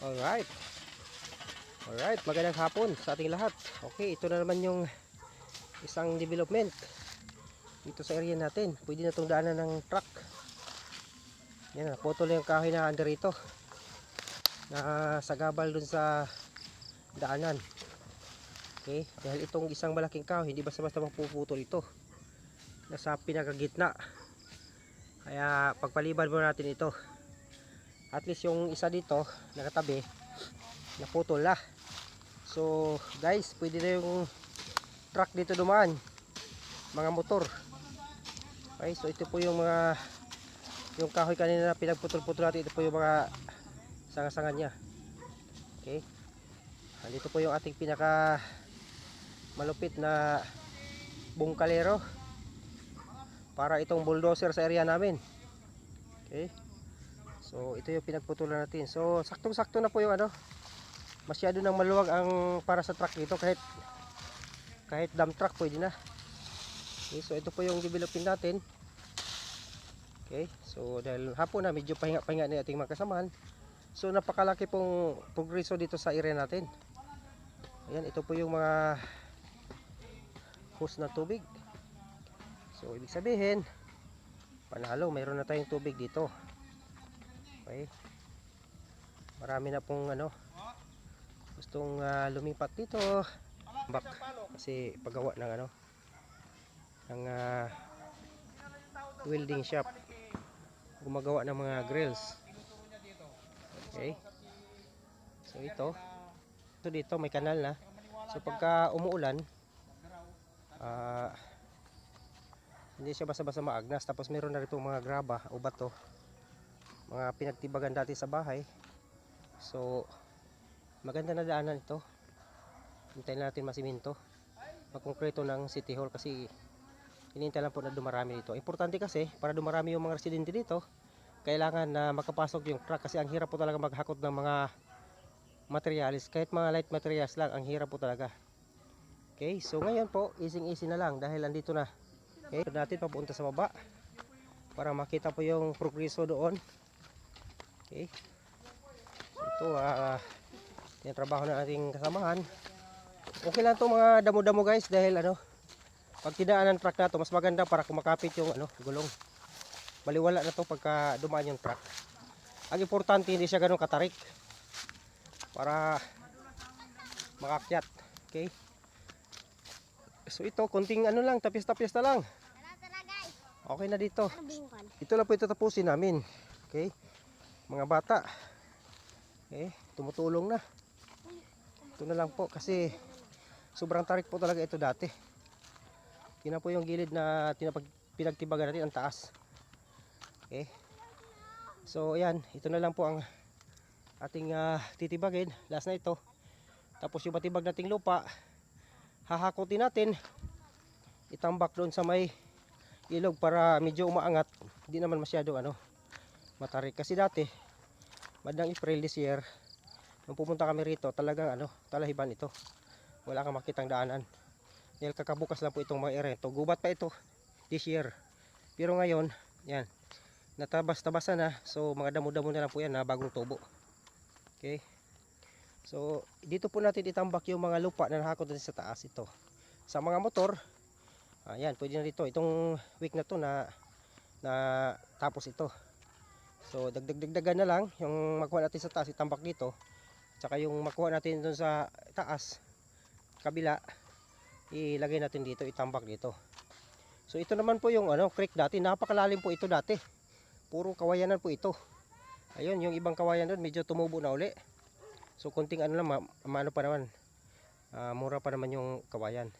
Alright. Alright, magandang hapon sa ating lahat. Okay, ito na naman yung isang development dito sa area natin. Pwede na itong daanan ng truck. Yan, naputol yung kahoy na under ito. Na sagabal dun sa daanan. Okay, dahil itong isang malaking kahoy, hindi basta-basta mapuputol ito. Nasa pinakagitna. Kaya pagpaliban mo natin ito. At least yung isa dito, nakatabi, naputol na. So, guys, pwede na yung truck dito dumaan. Mga motor. Okay, so ito po yung mga yung kahoy kanina na pinagputol-putol natin. Ito po yung mga sanga-sanga niya. Okay. Andito po yung ating pinaka malupit na bungkalero para itong bulldozer sa area namin. Okay. So ito yung pinagputulan natin. So saktong-sakto na po yung ano. Masyado nang maluwag ang para sa truck dito kahit kahit dump truck pwede na. Okay, so ito po yung developing natin. Okay, so dahil hapon na medyo pahinga-pahinga ni ating mga kasamahan. So napakalaki pong progreso dito sa area natin. Ayan, ito po yung mga hose na tubig. So ibig sabihin, panalo, mayroon na tayong tubig dito. Okay. Marami na pong ano gustong ah, lumipat dito. Back kasi paggawa ng ano ng ah, welding shop. Gumagawa ng mga grills. Okay. So ito. Ito dito may kanal na. So pagka umuulan ah hindi siya basta-basta maagnas tapos meron na pong mga graba o bato mga pinagtibagan dati sa bahay. So maganda na daanan ito. Hintayin natin masiminto. Magkonkreto ng city hall kasi hinihintay lang po na dumarami dito. Importante kasi para dumarami yung mga residente dito kailangan na makapasok yung truck kasi ang hirap po talaga maghakot ng mga materials. Kahit mga light materials lang ang hirap po talaga. Okay so ngayon po easy easy na lang dahil andito na. Okay natin papunta sa baba para makita po yung progreso doon Okay. Ito ah yung trabaho ng ating kasamahan. Okay lang 'to mga damo-damo guys dahil ano pag tinaanan ng truck na to mas maganda para kumakapit yung ano gulong. Baliwala na to pagka dumaan yung truck. Ang importante hindi siya ganun katarik para makakyat. Okay? So ito konting ano lang tapis-tapis na lang. Okay na dito. Ano? Ito lang po ito tapusin namin. Okay? Mga bata. Okay? Tumutulong na. Ito na lang po kasi sobrang tarik po talaga ito dati. Yun po yung gilid na tinapag, pinagtibagan natin ang taas. Okay? So ayan, ito na lang po ang ating ah, titibagin. Last na ito. Tapos yung matibag nating lupa, hahakutin natin. Itambak doon sa may ilog para medyo umaangat. Hindi naman masyado ano, matarik. Kasi dati, bandang April this year, nung pumunta kami rito, talagang ano, talahiban ito. Wala kang makitang daanan. Dahil kakabukas lang po itong mga ere. Ito, gubat pa ito this year. Pero ngayon, yan, natabas-tabasan na. So, mga damo-damo na lang po yan na bagong tubo. Okay. So, dito po natin itambak yung mga lupa na nakakot din sa taas ito. Sa mga motor, ayan, pwede na dito. Itong week na to na na tapos ito. So dagdag-dagdagan na lang yung makuha natin sa taas itambak dito. Tsaka yung makuha natin dun sa taas kabila ilagay natin dito itambak dito. So ito naman po yung ano creek dati napakalalim po ito dati. Puro kawayanan po ito. Ayun yung ibang kawayan doon medyo tumubo na uli. So konting ano lang ma maano pa naman. Ah, mura pa naman yung kawayan.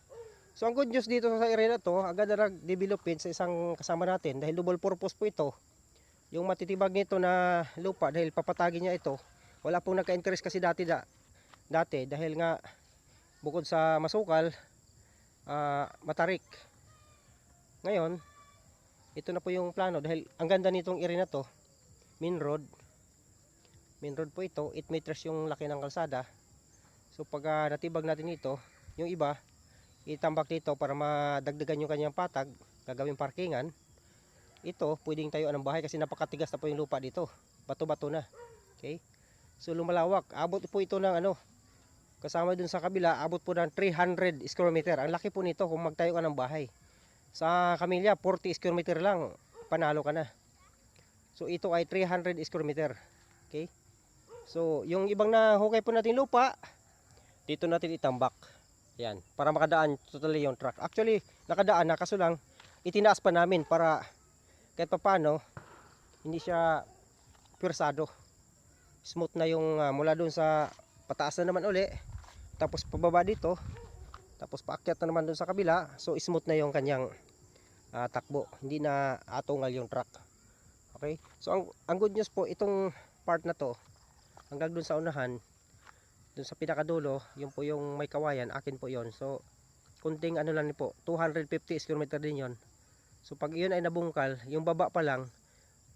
So ang good news dito sa area na to, agad na nag-developin sa isang kasama natin dahil double purpose po ito. Yung matitibag nito na lupa dahil papatagin niya ito. Wala pong nagka-interest kasi dati da, dati dahil nga bukod sa masukal, ah, matarik. Ngayon, ito na po yung plano dahil ang ganda nitong area na to, main road. Main road po ito, 8 meters yung laki ng kalsada. So pag ah, natibag natin ito, yung iba, itambak dito para madagdagan yung kanyang patag, gagawing parkingan. Ito, pwedeng tayo ng bahay kasi napakatigas na po yung lupa dito. Bato-bato na. Okay? So lumalawak. Abot po ito ng ano, kasama dun sa kabila, abot po ng 300 square meter. Ang laki po nito kung magtayo ka ng bahay. Sa Camilla, 40 square meter lang, panalo ka na. So ito ay 300 square meter. Okay? So yung ibang na hukay po natin lupa, dito natin itambak. Yan, para makadaan totally yung truck. Actually, nakadaan na kaso lang itinaas pa namin para kahit paano hindi siya pwersado. Smooth na yung ah, mula doon sa pataas na naman uli, tapos pababa dito, tapos paakyat na naman doon sa kabila, so smooth na yung kanyang ah, takbo. Hindi na atungal yung truck. Okay? So ang, ang good news po itong part na to hanggang doon sa unahan dun sa pinakadulo, yun po yung may kawayan, akin po yon So, kunting ano lang po, 250 square meter din yon So, pag yun ay nabungkal, yung baba pa lang,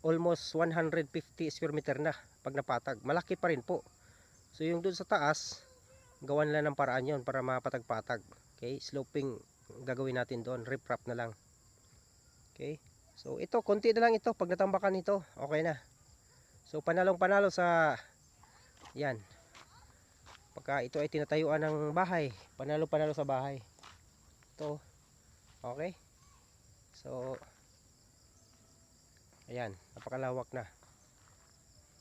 almost 150 square meter na pag napatag. Malaki pa rin po. So, yung dun sa taas, gawan lang ng paraan yon para mapatag-patag. Okay, sloping gagawin natin doon, riprap na lang. Okay, so ito, konti na lang ito. Pag natambakan ito, okay na. So, panalong panalo sa, yan, pagka ito ay tinatayuan ng bahay panalo panalo sa bahay ito okay so ayan napakalawak na.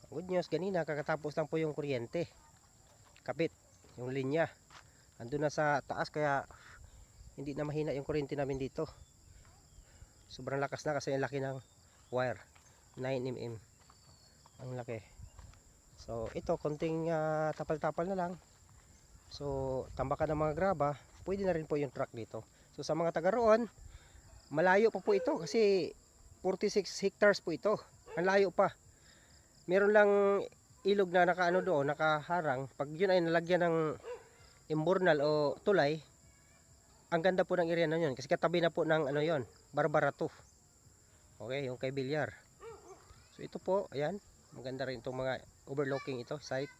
Good news ganina kakatapos lang po yung kuryente. Kapit yung linya. Andun na sa taas kaya hindi na mahina yung kuryente namin dito. Sobrang lakas na kasi ang laki ng wire 9mm ang laki. So ito konting ah, tapal-tapal na lang. So tambakan ng mga graba, pwede na rin po yung truck dito. So sa mga taga roon, malayo pa po ito kasi 46 hectares po ito. Ang layo pa. Meron lang ilog na nakaano doon, nakaharang. Pag yun ay nalagyan ng imburnal o tulay, ang ganda po ng area na yun. Kasi katabi na po ng ano yon, Barbara 2. Okay, yung kay Bilyar. So ito po, ayan. Maganda rin itong mga overlooking ito, site.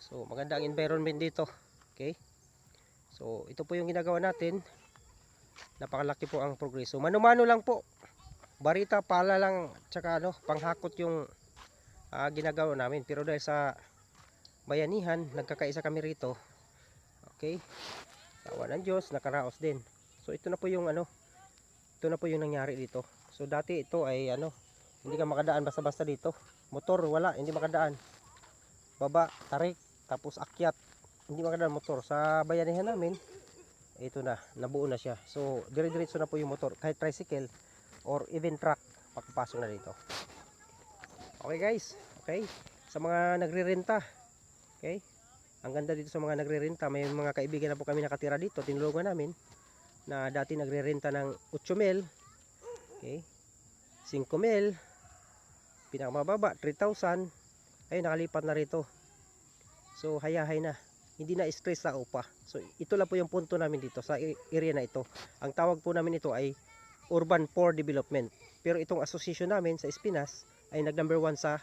So maganda ang environment dito. Okay? So ito po yung ginagawa natin. Napakalaki po ang progreso. Mano-mano lang po. Barita pala lang tsaka ano, panghakot yung ah, ginagawa namin. Pero dahil sa bayanihan, nagkakaisa kami rito. Okay? Tawa ng Diyos, nakaraos din. So ito na po yung ano, ito na po yung nangyari dito. So dati ito ay ano, hindi ka makadaan basta-basta dito. Motor wala, hindi makadaan. Baba, tarik, tapos akyat. Hindi makadaan motor. Sa bayanihan namin, ito na, nabuo na siya. So, dire-diretso na po yung motor. Kahit tricycle or even truck, pakapasok na dito. Okay guys, okay. Sa mga nagre-renta, okay. Ang ganda dito sa mga nagre-renta. May mga kaibigan na po kami nakatira dito. Tinulungan namin na dati nagre-renta ng 8 mil. Okay. 5 mil, pinakamababa 3,000 ay nakalipat na rito so hayahay na hindi na stress sa upa. So ito lang po yung punto namin dito sa area na ito. Ang tawag po namin ito ay urban poor development. Pero itong association namin sa Espinas ay nag number 1 sa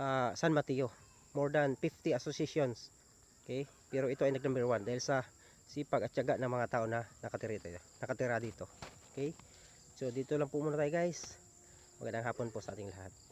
ah, San Mateo. More than 50 associations. Okay? Pero ito ay nag number 1 dahil sa sipag at tiyaga ng mga tao na nakatira dito, nakatira dito. Okay? So dito lang po muna tayo guys. Magandang hapon po sa ating lahat